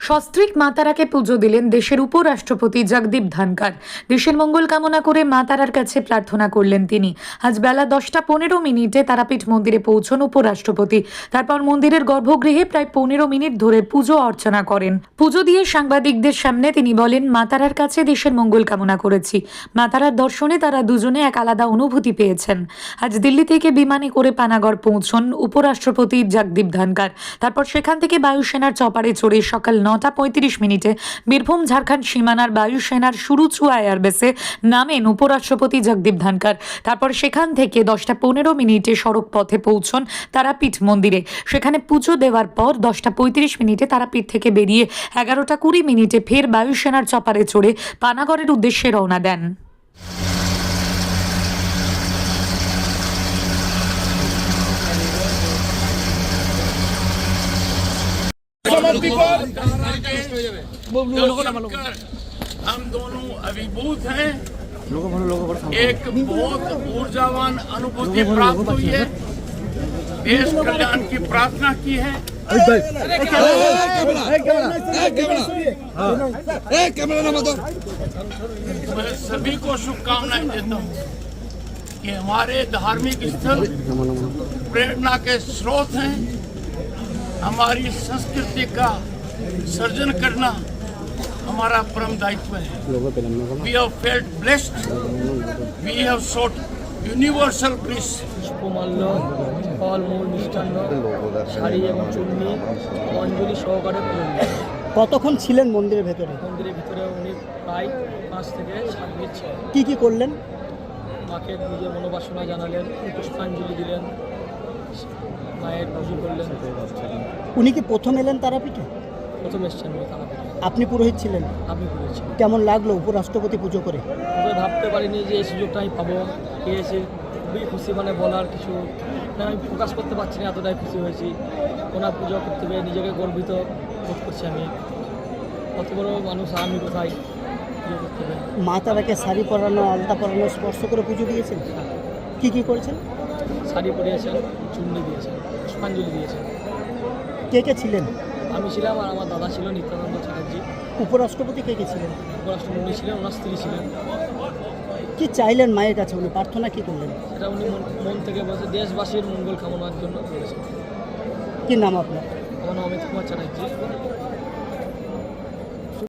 সস্ত্রীক মাতারাকে পুজো দিলেন দেশের উপরাষ্ট্রপতি জগদীপ ধনকার দেশের মঙ্গল কামনা করে মা তারার কাছে প্রার্থনা করলেন তিনি। আজ বেলা দশটা পনেরো মিনিটে তারাপীঠ মন্দিরে পৌঁছন উপরাষ্ট্রপতি। তারপর মন্দিরের গর্ভগৃহে প্রায় পনেরো মিনিট ধরে পুজো অর্চনা করেন। পুজো দিয়ে সাংবাদিকদের সামনে তিনি বলেন, মা তারার কাছে দেশের মঙ্গল কামনা করেছি। মা তারার দর্শনে তারা দুজনে এক আলাদা অনুভূতি পেয়েছেন। আজ দিল্লি থেকে বিমানে করে পানাগড় পৌঁছন উপরাষ্ট্রপতি জগদীপ ধনকার তারপর সেখান থেকে বায়ুসেনার চপারে চড়ে সকাল নটা পঁয়ত্রিশ মিনিটে বীরভূম, ঝাড়খণ্ড সীমানার বায়ুসেনার সুরুচুয়া এয়ারবেসে নামেন উপরাষ্ট্রপতি জগদীপ ধনকার তারপর সেখান থেকে দশটা পনেরো মিনিটে সড়ক পথে পৌঁছন তারাপীঠ মন্দিরে। সেখানে পুজো দেওয়ার পর দশটা পঁয়ত্রিশ মিনিটে তারাপীঠ থেকে বেরিয়ে এগারোটা কুড়ি মিনিটে ফের বায়ুসেনার চপারে চড়ে পানাগড়ের উদ্দেশ্যে রওনা দেন। हम दोनों अभिभूत हैं। एक बहुत ऊर्जावान अनुभूति प्राप्त हुई है। देश कल्याण की प्रार्थना की है। मैं सभी को शुभकामनाएँ देता हूँ कि हमारे धार्मिक स्थल प्रेरणा के स्रोत हैं। हमारी संस्कृति का सर्जन करना हमारा परम दायित्व है we have felt blessed we have sought universal bliss পুষ্পমাল্য ফলমূল মিষ্টান্ন শাড়ি এবং চুন্নি অঞ্জলি সহকারে পুজো দিলেন। কতক্ষণ ছিলেন মন্দিরের ভেতরে মন্দিরের ভিতরে উনি প্রায় পাঁচ থেকে সাত মিনিট ছিলেন কি কি করলেন মাকে নিজের মনোবাসনা জানালেন পুষ্পাঞ্জলি দিলেন মায়ের পুজো করলেন উনি কি প্রথম এলেন তারাপীঠে প্রথম এসছেন আপনি পুরোহিত ছিলেন? আমি করেছি কেমন লাগল উপরাষ্ট্রপতি পুজো করে? ভাবতে পারিনি যে এই সুযোগটা আমি পাবো। পেয়েছি খুবই খুশি মানে বলার কিছু না আমি প্রকাশ করতে পারছি না এতটাই খুশি হয়েছি। ওনার পুজো করতে পেরে নিজেকে গর্বিত বোধ করছি আমি। কত বড় মানুষ আমি কোথায় মা তারাকে শাড়ি পরানো আলতা পরানো স্পর্শ করে পুজো দিয়েছেন? কি কি করেছেন? শাড়ি পরিয়েছেন চুন্নি দিয়েছেন পুষ্পাঞ্জলি দিয়েছেন। কে কে ছিলেন? আমি ছিলাম আর আমার দাদা ছিল নিত্যানন্দ চ্যাটার্জি। উপরাষ্ট্রপতি কে কে ছিলেন? উপরাষ্ট্রপতি ছিলেন ওনার স্ত্রী ছিলেন। কি চাইলেন মায়ের কাছে উনি? প্রার্থনা কি করলেন? সেটা উনি মন- মন থেকে বলছে দেশবাসীর মঙ্গল কামনার জন্য করেছেন। কি নাম আপনার? আমার নাম অমিত কুমার চ্যাটার্জি।